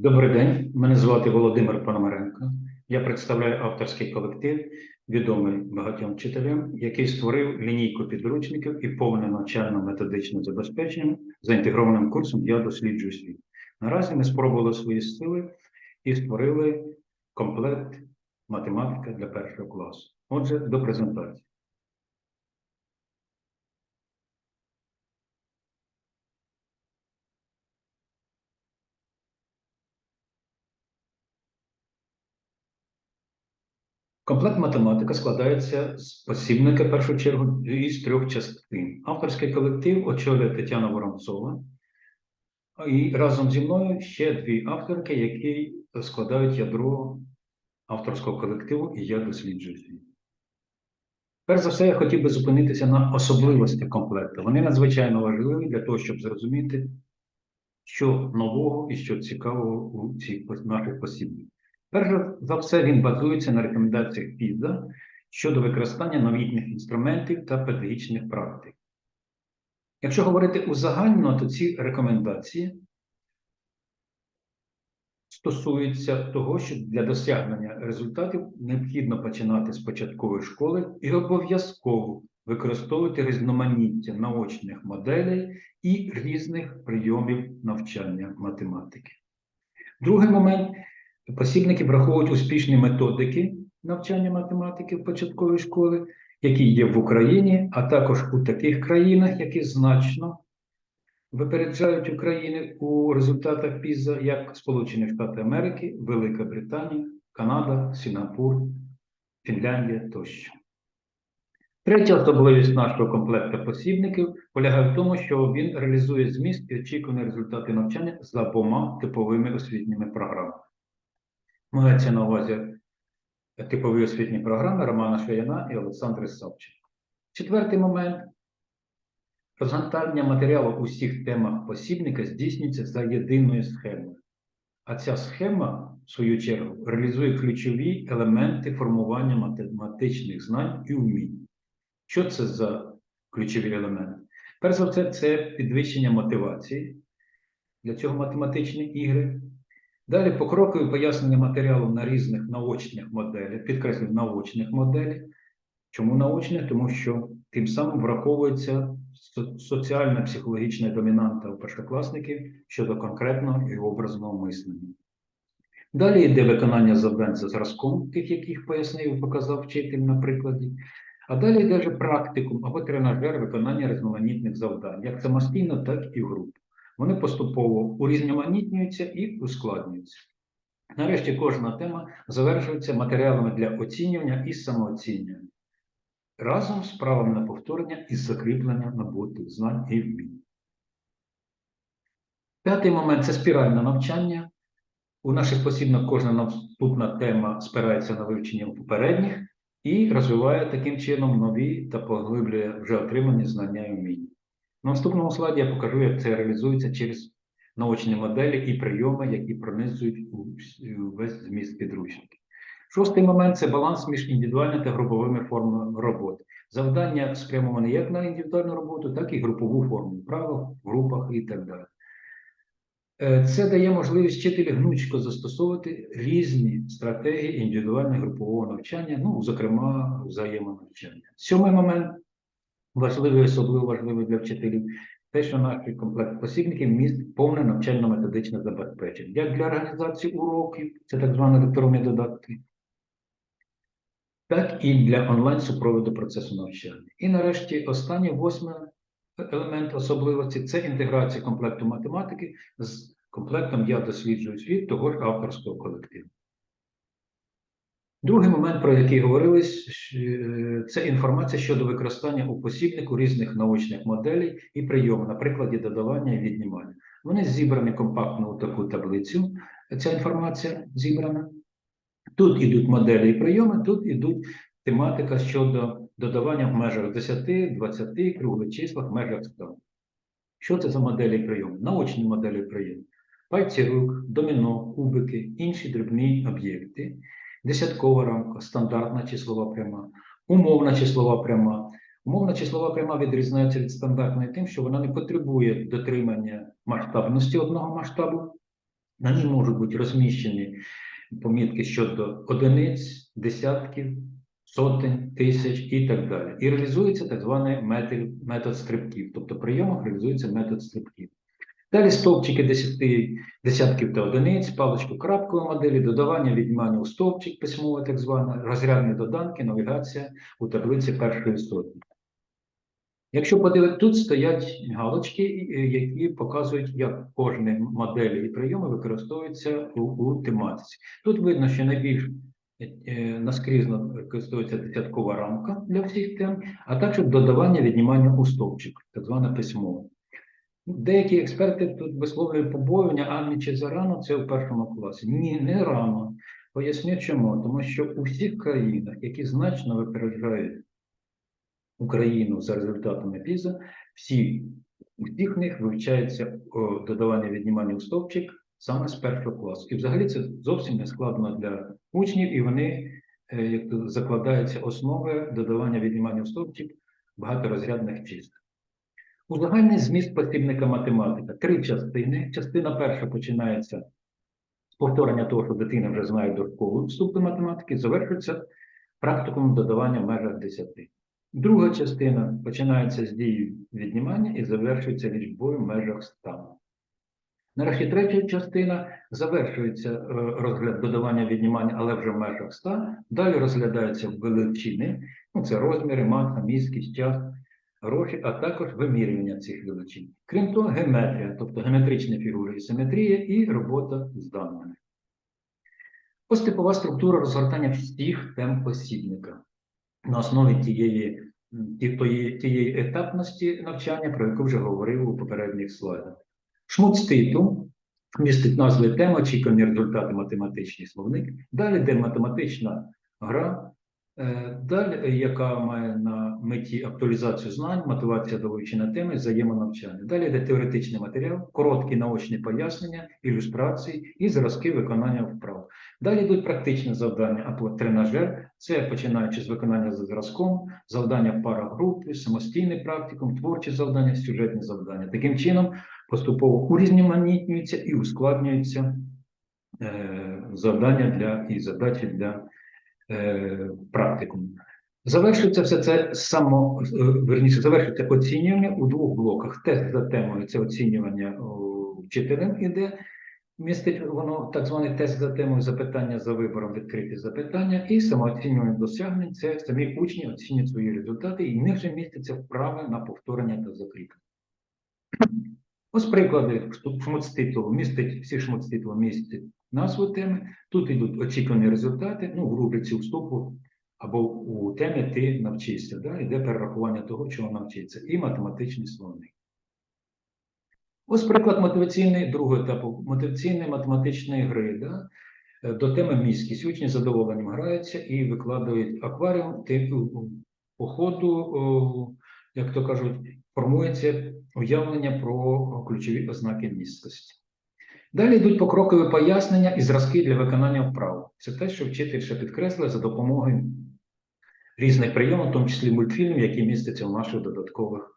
Добрий день, мене звати Володимир Пономаренко. Я представляю авторський колектив, відомий багатьом вчителям, який створив лінійку підручників і повне навчально-методичне забезпечення за інтегрованим курсом Я досліджую світ. Наразі ми спробували свої сили і створили комплект математика для першого класу. Отже, до презентації. Комплект математика складається з посібника, в першу чергу, із трьох частин. Авторський колектив очолює Тетяна Воронцова. І разом зі мною ще дві авторки, які складають ядро авторського колективу, і я досліджую. Перш за все, я хотів би зупинитися на особливості комплекту. Вони надзвичайно важливі для того, щоб зрозуміти, що нового і що цікавого у цих наших посібниках. Перш за все, він базується на рекомендаціях ПІЗа щодо використання новітніх інструментів та педагогічних практик. Якщо говорити узагальнено, то ці рекомендації стосуються того, що для досягнення результатів необхідно починати з початкової школи і обов'язково використовувати різноманіття наочних моделей і різних прийомів навчання математики. Другий момент посібники враховують успішні методики навчання математики в початковій школі, які є в Україні, а також у таких країнах, які значно випереджають Україну у результатах ПІЗа, як Сполучені Штати Америки, Велика Британія, Канада, Сінгапур, Фінляндія тощо. Третя особливість нашого комплекту посібників полягає в тому, що він реалізує зміст і очікувані результати навчання за обома типовими освітніми програмами. Мається на увазі типові освітні програми Романа Шаяна і Олександри Савченко. Четвертий момент. Розгортання матеріалу у всіх темах посібника здійснюється за єдиною схемою. А ця схема, в свою чергу, реалізує ключові елементи формування математичних знань і вмінь. Що це за ключові елементи? Перш за все, це підвищення мотивації. Для цього математичні ігри. Далі покрокове пояснення матеріалу на різних наочних моделях, підкреслюю, наочних моделях. Чому наочних? Тому що тим самим враховується соціальна психологічна домінанта у першокласників щодо конкретного і образного мислення. Далі йде виконання завдань за зразком, тих, яких пояснив і показав вчитель на прикладі. А далі йде вже практикум або тренажер виконання різноманітних завдань, як самостійно, так і в групі. Вони поступово урізноманітнюються і ускладнюються. Нарешті кожна тема завершується матеріалами для оцінювання і самооцінювання разом з правом на повторення і закріплення набутих знань і вмінь. П'ятий момент це спіральне навчання. У наших посібнах кожна наступна тема спирається на вивчення попередніх і розвиває таким чином нові та поглиблює вже отримані знання і вміння. На наступному слайді я покажу, як це реалізується через наочні моделі і прийоми, які пронизують весь зміст підручників. Шостий момент це баланс між індивідуальними та груповими формами роботи. Завдання спрямовані як на індивідуальну роботу, так і групову форму, правил в групах і так далі. Е, це дає можливість вчителі гнучко застосовувати різні стратегії індивідуального групового навчання, ну, зокрема, взаємонавчання. Сьомий момент важливий, особливо важливий для вчителів, те, що наш комплект посібників містить повне навчально-методичне забезпечення, як для організації уроків, це так звані електронні додатки, так і для онлайн-супроводу процесу навчання. І нарешті останній восьмий елемент особливості це інтеграція комплекту математики з комплектом Я досліджую світ того ж авторського колективу. Другий момент, про який говорилось, е, це інформація щодо використання у посібнику різних научних моделей і прийомів, на прикладі додавання і віднімання. Вони зібрані компактно у таку таблицю. Ця інформація зібрана. Тут ідуть моделі і прийоми, тут ідуть тематика щодо додавання в межах 10, 20, круглих числах, межах 100. Що це за моделі і прийоми? Наочні моделі і прийоми. Пальці рук, доміно, кубики, інші дрібні об'єкти, десяткова рамка, стандартна числова пряма, умовна числова пряма. Умовна числова пряма відрізняється від стандартної тим, що вона не потребує дотримання масштабності одного масштабу, На ній можуть бути розміщені помітки щодо одиниць, десятків, сотень, тисяч і так далі. І реалізується так званий метод, стрибків, тобто в прийомах реалізується метод стрибків. Далі стовпчики десяти, десятків та одиниць, паличку крапкової моделі, додавання віднімання у стовпчик письмове, так зване, розрядні доданки, навігація у таблиці першої сотні. Якщо подивитися, тут стоять галочки, е, які показують, як кожні моделі і прийоми використовуються у, у тематиці. Тут видно, що найбільш е, наскрізно використовується десяткова рамка для всіх тем, а також додавання віднімання у стовпчик, так зване письмове. Деякі експерти тут висловлюють побоювання, а не чи зарано це у першому класі. Ні, не рано. Поясню чому. Тому що у всіх країнах, які значно випереджають Україну за результатами ПІЗа, всі у всіх них вивчається додавання віднімання у стовпчик саме з першого класу. І взагалі це зовсім не складно для учнів, і вони е, як закладаються основи додавання віднімання у стовпчик багаторозрядних чисел. Узагальний зміст посібника математика. Три частини. Частина перша починається з повторення того, що дитина вже знає дошкову вступ до математики, завершується практикумом додавання в межах 10. Друга частина починається з дії віднімання і завершується лічбою в межах 100. Нарешті третя частина завершується е, розгляд додавання віднімання, але вже в межах 100. Далі розглядаються величини, ну це розміри, маса, міськість, час, гроші, а також вимірювання цих величин. Крім того, геометрія, тобто геометричні фігури і симетрія, і робота з даними. Ось типова структура розгортання всіх тем посібника на основі тієї, м, ті- тої- тієї етапності навчання, про яку вже говорив у попередніх слайдах. Шмут титул містить назви тем, очікувані результати математичний словник. Далі йде математична гра, далі, е, яка має на меті актуалізацію знань, мотивація до вивчення теми, взаємонавчання. Далі йде теоретичний матеріал, короткі наочні пояснення, ілюстрації і зразки виконання вправ. Далі йдуть практичні завдання або тренажер. Це починаючи з виконання за зразком, завдання в парах групи, самостійний практикум, творчі завдання, сюжетні завдання. Таким чином поступово урізноманітнюються і ускладнюються е, завдання для і задачі для е, практикуму. Завершується все це само, е, верніше, завершується оцінювання у двох блоках. Тест за темою це оцінювання вчителем іде, містить воно так званий тест за темою запитання за вибором відкриті запитання, і самооцінювання досягнень це самі учні оцінюють свої результати, і в них вже містяться вправи на повторення та закріплення. Ось приклади шмуцтитулу. Містить всі шмуцтитулу містять назву теми. Тут йдуть очікувані результати, ну, в рубриці вступу або у темі ти навчишся. Да? Йде перерахування того, чого навчиться, і математичний словник. Ось приклад мотиваційний другого етапу мотиваційної математичної гри. Да? Е, До теми міськість. Учні з задоволенням граються і викладають акваріум. Ти по ходу, як то кажуть, формується уявлення про ключові ознаки місткості. Далі йдуть покрокові пояснення і зразки для виконання вправ. Це те, що вчитель ще підкреслює за допомогою різних прийомів, в тому числі мультфільмів, які містяться в наших додаткових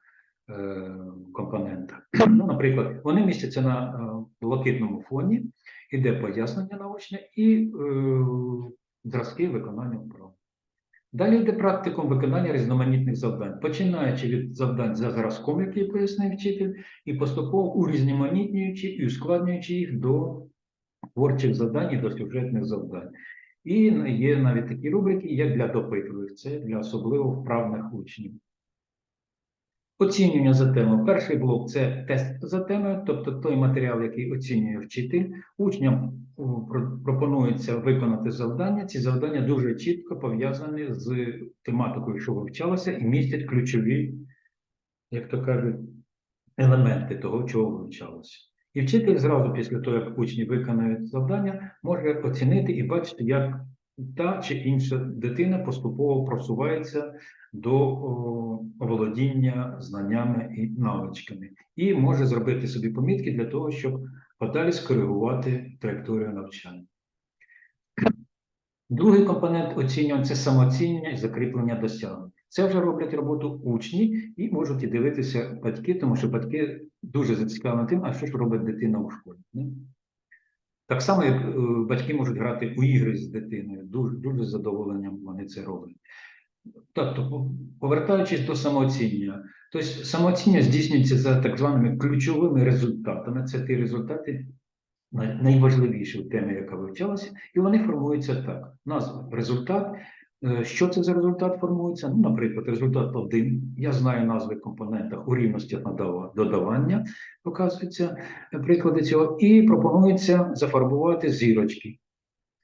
е, компонентах. Ну, наприклад, вони містяться на е, блакитному фоні, іде пояснення наочне і е, зразки виконання вправ. Далі йде практикум виконання різноманітних завдань, починаючи від завдань за зразком, який пояснив вчитель, і поступово урізноманітнюючи і ускладнюючи їх до творчих завдань і до сюжетних завдань. І є навіть такі рубрики, як для допитливих, це для особливо вправних учнів. Оцінювання за темою. Перший блок це тест за темою, тобто той матеріал, який оцінює вчитель. Учням пропонується виконати завдання. Ці завдання дуже чітко пов'язані з тематикою, що вивчалося, і містять ключові, як то кажуть, елементи того, чого вивчалося. І вчитель зразу після того, як учні виконають завдання, може оцінити і бачити, як та чи інша дитина поступово просувається до о, володіння знаннями і навичками, і може зробити собі помітки для того, щоб подалі скоригувати траєкторію навчання. Другий компонент оцінювання це самооцінювання і закріплення досягнень. Це вже роблять роботу учні і можуть і дивитися батьки, тому що батьки дуже зацікавлені тим, а що ж робить дитина у школі. не? Так само, як е, батьки можуть грати у ігри з дитиною, дуже, дуже з задоволенням вони це роблять. Тобто, повертаючись до самооцінення, тобто самооцінення здійснюється за так званими ключовими результатами. Це ті результати най- найважливіші в темі, яка вивчалася, і вони формуються так. Назва результат. Е, Що це за результат формується? Ну, наприклад, результат 1. Я знаю назви компонентах у рівностях додавання, показуються приклади цього, і пропонується зафарбувати зірочки.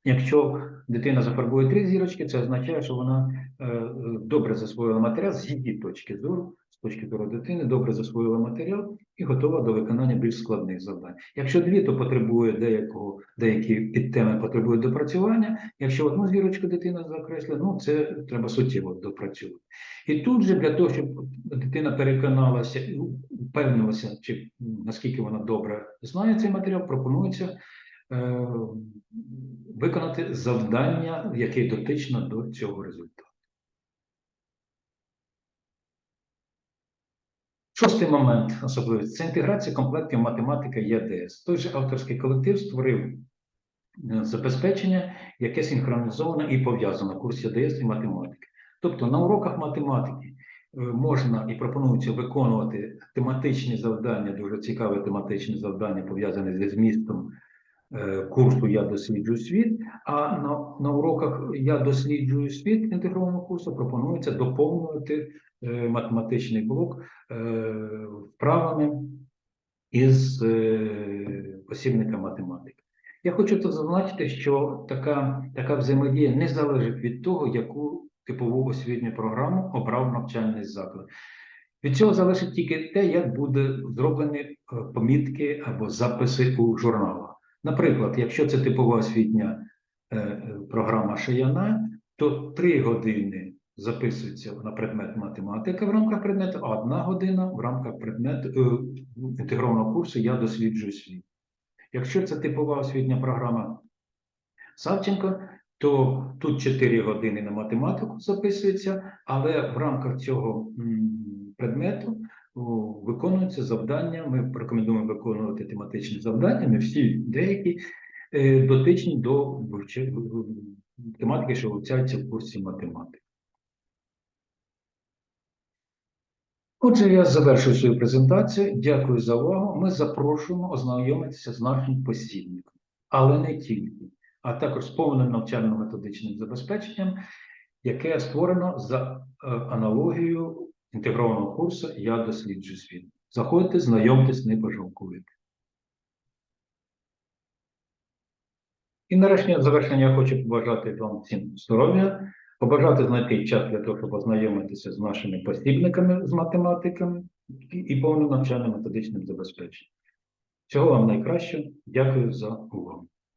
Якщо дитина зафарбує три зірочки, це означає, що вона е, е, добре засвоїла матеріал з її точки зору, з точки зору дитини, добре засвоїла матеріал і готова до виконання більш складних завдань. Якщо дві, то потребує деякого, деякі підтеми потребують допрацювання. Якщо одну зірочку дитина закреслила, ну це треба суттєво допрацювати. І тут же для того, щоб дитина переконалася і впевнилася, чи наскільки вона добре знає цей матеріал, пропонується виконати завдання, яке дотично до цього результату. Шостий момент особливий це інтеграція комплектів математика ЄДС. Той же авторський колектив створив е, забезпечення, яке синхронізовано і пов'язано курс ЄДС і математики. Тобто на уроках математики е, можна і пропонується виконувати тематичні завдання, дуже цікаві тематичні завдання, пов'язані зі змістом е, курсу Я досліджую світ. А на, на уроках Я досліджую світ інтегрованого курсу пропонується доповнювати е, математичний блок е, вправами із е, посібника математики. Я хочу тут зазначити, що така, така взаємодія не залежить від того, яку типову освітню програму обрав навчальний заклад. Від цього залежить тільки те, як буде зроблені е, помітки або записи у журналах. Наприклад, якщо це типова освітня е, е, програма Шияна, то три години записується на предмет математика в рамках предмету, а одна година в рамках предмету е, інтегрованого курсу Я досліджую світ. Якщо це типова освітня програма Савченко, то тут 4 години на математику записується, але в рамках цього предмету виконуються завдання. Ми рекомендуємо виконувати тематичні завдання, не всі деякі е, дотичні до тематики, що вивчаються в курсі математики. Отже, я завершую свою презентацію. Дякую за увагу. Ми запрошуємо ознайомитися з нашим посібником, але не тільки, а також з повним навчально-методичним забезпеченням, яке створено за е, аналогією інтегрованого курсу Я досліджую світ. Заходьте, знайомтесь, не пожалкуєте. І нарешті на завершення я хочу побажати вам всім здоров'я, побажати знайти час для того, щоб ознайомитися з нашими посібниками з математиками і- і повним навчально-методичним забезпеченням. Всього вам найкращого. Дякую за увагу.